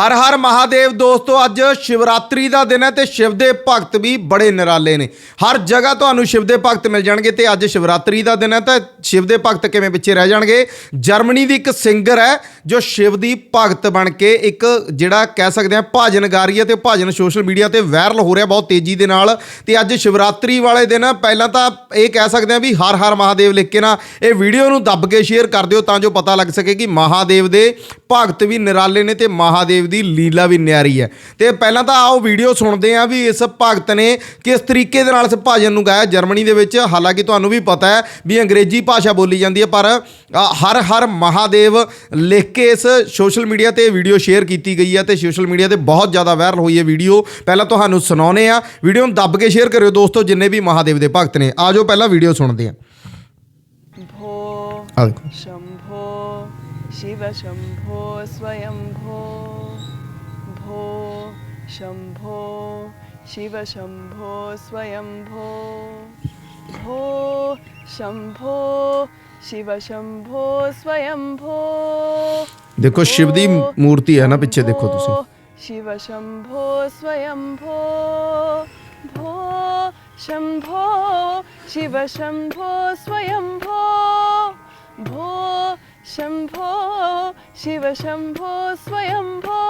ਹਰ ਹਰ ਮਹਾਦੇਵ ਦੋਸਤੋ, ਅੱਜ ਸ਼ਿਵਰਾਤਰੀ ਦਾ ਦਿਨ ਹੈ ਤੇ ਸ਼ਿਵ ਦੇ ਭਗਤ ਵੀ ਬੜੇ ਨਿਰਾਲੇ ਨੇ। ਹਰ ਜਗ੍ਹਾ ਤੁਹਾਨੂੰ ਸ਼ਿਵ ਦੇ ਭਗਤ ਮਿਲ ਜਾਣਗੇ ਤੇ ਅੱਜ ਸ਼ਿਵਰਾਤਰੀ ਦਾ ਦਿਨ ਹੈ ਤਾਂ ਸ਼ਿਵ ਦੇ ਭਗਤ ਕਿਵੇਂ ਪਿੱਛੇ ਰਹਿ ਜਾਣਗੇ? ਜਰਮਨੀ ਦੀ ਇੱਕ ਸਿੰਗਰ ਹੈ ਜੋ ਸ਼ਿਵ ਦੀ ਭਗਤ ਬਣ ਕੇ ਇੱਕ ਜਿਹੜਾ ਕਹਿ ਸਕਦੇ ਆ ਭਾਜਨ ਗਾ ਰਹੀ ਹੈ ਤੇ ਭਾਜਨ ਸੋਸ਼ਲ ਮੀਡੀਆ ਤੇ ਵਾਇਰਲ ਹੋ ਰਿਹਾ ਬਹੁਤ ਤੇਜ਼ੀ ਦੇ ਨਾਲ ਤੇ ਅੱਜ ਸ਼ਿਵਰਾਤਰੀ ਵਾਲੇ ਦਿਨ ਪਹਿਲਾਂ ਤਾਂ ਇਹ ਕਹਿ ਸਕਦੇ ਆ ਵੀ ਹਰ ਹਰ ਮਹਾਦੇਵ ਲਿਖ ਕੇ ਨਾ ਇਹ ਵੀਡੀਓ ਨੂੰ ਦੱਬ ਕੇ ਸ਼ੇਅਰ ਕਰ ਦਿਓ ਤਾਂ ਜੋ ਪਤਾ ਲੱਗ ਸਕੇ ਕਿ ਮਹਾਦੇਵ ਦੇ ਭਗਤ ਵੀ ਨਿਰਾਲੇ ਨੇ ਤੇ ਮਹਾਦੇਵ ਦੀ ਲੀਲਾ ਵੀ ਨਿਆਰੀ ਹੈ। ਤੇ ਪਹਿਲਾਂ ਤਾਂ ਆਓ ਵੀਡੀਓ ਸੁਣਦੇ ਆ ਵੀ ਇਸ ਭਗਤ ਨੇ ਕਿਸ ਤਰੀਕੇ ਦੇ ਨਾਲ ਇਸ ਭਜਨ ਨੂੰ ਗਾਇਆ। ਜਰਮਨੀ ਦੇ ਵਿੱਚ ਹਾਲਾਂਕਿ ਤੁਹਾਨੂੰ ਵੀ ਪਤਾ ਹੈ ਵੀ ਅੰਗਰੇਜ਼ੀ ਭਾਸ਼ਾ ਬੋਲੀ ਜਾਂਦੀ ਹੈ ਪਰ ਹਰ ਹਰ ਮਹਾਦੇਵ ਲਿਖ ਕੇ ਇਸ ਸੋਸ਼ਲ ਮੀਡੀਆ ਤੇ ਵੀਡੀਓ ਸ਼ੇਅਰ ਕੀਤੀ ਗਈ ਹੈ ਤੇ ਸੋਸ਼ਲ ਮੀਡੀਆ ਤੇ ਬਹੁਤ ਜ਼ਿਆਦਾ ਵਾਇਰਲ ਹੋਈ ਹੈ ਵੀਡੀਓ ਪਹਿਲਾਂ ਤੁਹਾਨੂੰ ਸੁਣਾਉਨੇ ਆ ਵੀਡੀਓ ਨੂੰ ਦੱਬ ਕੇ ਸ਼ੇਅਰ ਕਰਿਓ ਦੋਸਤੋ ਜਿੰਨੇ ਵੀ ਮਹਾਦੇਵ ਦੇ ਭਗਤ ਨੇ। ਆਜੋ ਪਹਿਲਾਂ ਵੀਡੀਓ ਸੁਣਦੇ ਆ ਆ ਦੇਖੋ। शम्भो शिव शम्भो स्वयम्भो भो शम्भो शिव शम्भो स्वयम्भो भो शम्भो शिव शम्भो स्वयम्भो ਦੇਖੋ ਸ਼ਿਵ ਦੀ ਮੂਰਤੀ ਹੈ ਨਾ ਪਿੱਛੇ ਦੇਖੋ ਤੁਸੀਂ शिव शम्भो स्वयम्भो भो शम्भो शिव शम्भो स्वयम्भो भो शम्भो शिव शम्भो स्वयम्भो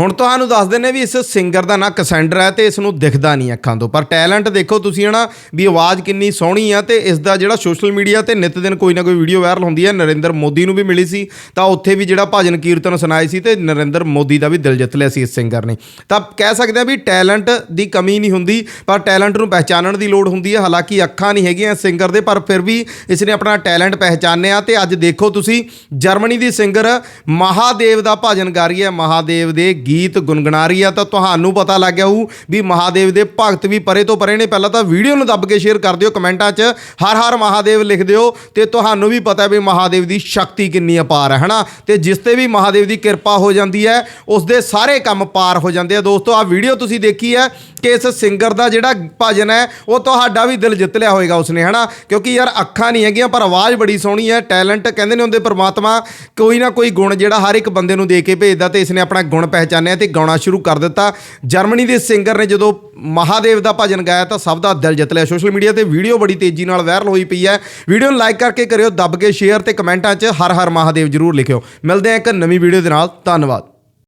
ਹੁਣ ਤੁਹਾਨੂੰ ਦੱਸ ਦਿੰਨੇ ਵੀ ਇਸ ਸਿੰਗਰ ਦਾ ਨਾਂ ਕਸੈਂਡਰ ਹੈ ਤੇ ਇਸ ਨੂੰ ਦਿਖਦਾ ਨਹੀਂ ਅੱਖਾਂ ਤੋਂ। ਪਰ ਟੈਲੈਂਟ ਦੇਖੋ ਤੁਸੀਂ ਹਨਾ ਵੀ ਆਵਾਜ਼ ਕਿੰਨੀ ਸੋਹਣੀ ਆ ਤੇ ਇਸ ਦਾ ਜਿਹੜਾ ਸੋਸ਼ਲ ਮੀਡੀਆ ਤੇ ਨਿਤ ਦਿਨ ਕੋਈ ਨਾ ਕੋਈ ਵੀਡੀਓ ਵਾਇਰਲ ਹੁੰਦੀ ਹੈ, ਨਰਿੰਦਰ ਮੋਦੀ ਨੂੰ ਵੀ ਮਿਲੀ ਸੀ, ਤਾਂ ਉੱਥੇ ਵੀ ਜਿਹੜਾ ਭਜਨ ਕੀਰਤਨ ਸੁਣਾਏ ਸੀ ਤੇ ਨਰਿੰਦਰ ਮੋਦੀ ਦਾ ਵੀ ਦਿਲ ਜਿੱਤ ਲਿਆ ਸੀ ਇਸ ਸਿੰਗਰ ਨੇ। ਤਾਂ ਕਹਿ ਸਕਦੇ ਆ ਵੀ ਟੈਲੈਂਟ ਦੀ ਕਮੀ ਨਹੀਂ ਹੁੰਦੀ, ਪਰ ਟੈਲੈਂਟ ਨੂੰ ਪਹਿਚਾਨਣ ਦੀ ਲੋੜ ਹੁੰਦੀ ਹੈ। ਹਾਲਾਂਕਿ ਅੱਖਾਂ ਨਹੀਂ ਹੈਗੀਆਂ ਇਸ ਸਿੰਗਰ ਦੇ, ਪਰ ਫਿਰ ਵੀ ਇਸ ਨੇ ਆਪਣਾ ਟੈਲੈਂਟ ਪਹਿਚਾਨਿਆ ਤੇ ਅੱਜ ਦੇਖੋ ਤੁਸੀਂ ਜਰਮਨੀ ਦੀ ਸਿੰਗਰ ਮਹਾਦੇਵ ਦਾ ਭਜਨ ਗਾ ਰਹੀ ਹੈ। ਮਹਾਦੇਵ ਦੇ ਗੀਤ ਗੁੰਗਣਾ ਰਹੀ ਆ, ਤਾਂ ਤੁਹਾਨੂੰ ਪਤਾ ਲੱਗ ਗਿਆ ਹੋਊ ਵੀ ਮਹਾਦੇਵ ਦੇ ਭਗਤ ਵੀ ਪਰੇ ਤੋਂ ਪਰੇ ਨੇ। ਪਹਿਲਾਂ ਤਾਂ ਵੀਡੀਓ ਨੂੰ ਦੱਬ ਕੇ ਸ਼ੇਅਰ ਕਰ ਦਿਓ, ਕਮੈਂਟਾਂ 'ਚ ਹਰ ਹਰ ਮਹਾਦੇਵ ਲਿਖ ਦਿਓ, ਤੇ ਤੁਹਾਨੂੰ ਵੀ ਪਤਾ ਵੀ ਮਹਾਦੇਵ ਦੀ ਸ਼ਕਤੀ ਕਿੰਨੀ ਅਪਾਰ ਹੈ ਹਨਾ? ਤੇ ਜਿਸ ਤੇ ਵੀ ਮਹਾਦੇਵ ਦੀ ਕਿਰਪਾ ਹੋ ਜਾਂਦੀ ਹੈ, ਉਸ ਦੇ ਸਾਰੇ ਕੰਮ ਪਾਰ ਹੋ ਜਾਂਦੇ ਆ। ਦੋਸਤੋ ਆ ਵੀਡੀਓ ਤੁਸੀਂ ਦੇਖੀ ਹੈ ਕਿ ਇਸ ਸਿੰਗਰ ਦਾ ਜਿਹੜਾ ਭਜਨ ਹੈ, ਉਹ ਤੁਹਾਡਾ ਵੀ ਦਿਲ ਜਿੱਤ ਲਿਆ ਹੋਵੇਗਾ ਉਸਨੇ, ਹਨਾ? ਕਿਉਂਕਿ ਯਾਰ ਅੱਖਾਂ ਨਹੀਂ ਹੈਗੀਆਂ, ਪਰ ਆਵਾਜ਼ ਬੜੀ ਸੋਹਣੀ ਹੈ, ਟੈਲੈਂਟ ਕਹਿੰਦੇ ਨੇ ਹੁੰਦੇ ਪਰਮਾਤਮਾ, ਕੋਈ ਨਾ ਕੋਈ ਗੁਣ ਜਿਹੜਾ ਹਰ ਇੱਕ ਬੰਦੇ ਨੂੰ ਦੇ ਕੇ ਭੇਜਦਾ ਤੇ ਇਸਨੇ ਆਪਣਾ ਗੁਣ ਪਹਿਚਾਨਿਆ ਤੇ ਗਾਉਣਾ ਸ਼ੁਰੂ ਕਰ ਦਿੱਤਾ। ਜਰਮਨੀ ਦੇ ਸਿੰਗਰ ਨੇ ਜਦੋਂ ਮਹਾਦੇਵ ਦਾ ਭਜਨ ਗਾਇਆ ਤਾਂ ਸਭ ਦਾ ਦਿਲ ਜਿੱਤ ਲਿਆ। ਸੋਸ਼ਲ ਮੀਡੀਆ ਤੇ ਵੀਡੀਓ ਬੜੀ ਤੇਜ਼ੀ ਨਾਲ ਵਾਇਰਲ ਹੋਈ ਪਈ ਹੈ। ਵੀਡੀਓ ਨੂੰ ਲਾਈਕ ਕਰਕੇ ਕਰਿਓ, ਦੱਬ ਕੇ ਸ਼ੇਅਰ ਤੇ ਕਮੈਂਟਾਂ 'ਚ ਹਰ ਹਰ ਮਹਾਦੇਵ ਜਰੂਰ ਲਿਖਿਓ। ਮਿਲਦੇ ਹਾਂ ਇੱਕ ਨਵੀਂ ਵੀਡੀਓ ਦੇ ਨਾਲ। ਧੰਨਵਾਦ।